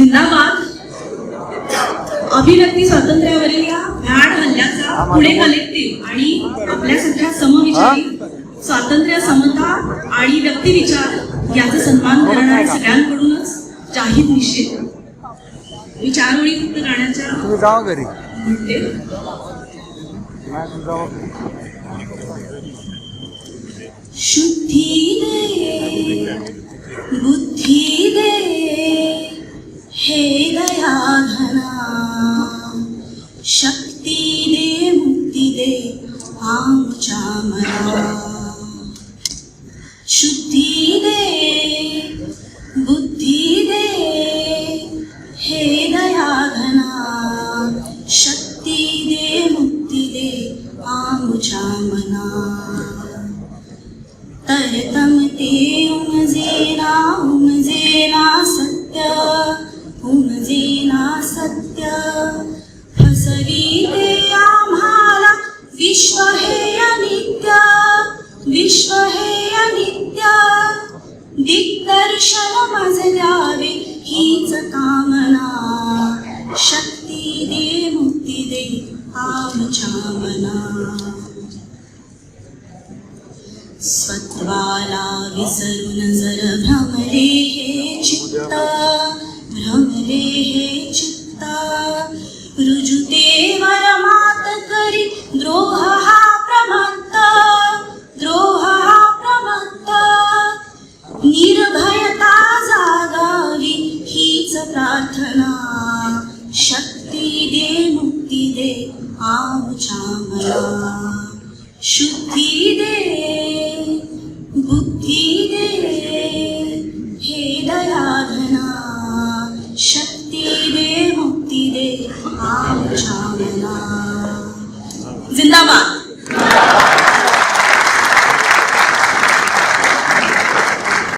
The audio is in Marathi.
जिंदाबाद. अभिव्यक्ती स्वातंत्र्यावरील या भ्याड हल्ल्याचा पुणे कलेक्टिव्ह आणि आपल्यासारख्या समविचारी स्वातंत्र्य समता आणि व्यक्तिविचार याचा सन्मान करणाऱ्या सगळ्यांकडूनच जाहीर निषेध. मी चार ओळी फक्त गाण्याच्या म्हणते. शुद्धी शक्ती दे मुक्ती दे आमच्या मला शुद्धी दे बुद्धी दे हे दया घना शक्ती दे मुक्ती दे आमच्या मना. तरतमते उमजेना उमजेना सत्य उमजेना सत्य. फसविते आम्हाला. विश्व हे अनित्य. विश्व हे अनित्य. दिग्दर्शन माझे द्यावे हीच कामना. शक्ती दे मुक्ती दे आमच्या मना स्वत्वाला विसरून जर भ्रमरे हे चित्त भ्रमरे हे चित्त रुजुते मात करी द्रोह हा प्रमत्त द्रोह हा प्रमत्त. निर्भयता जागावी हीच प्रार्थना. शक्ती दे मुक्ती दे आमच्या मला शुद्धी दे बुद्धी दे हे दयाधना. शक्ती दे मुक्ती दे आमच्या मना जिंदाबाद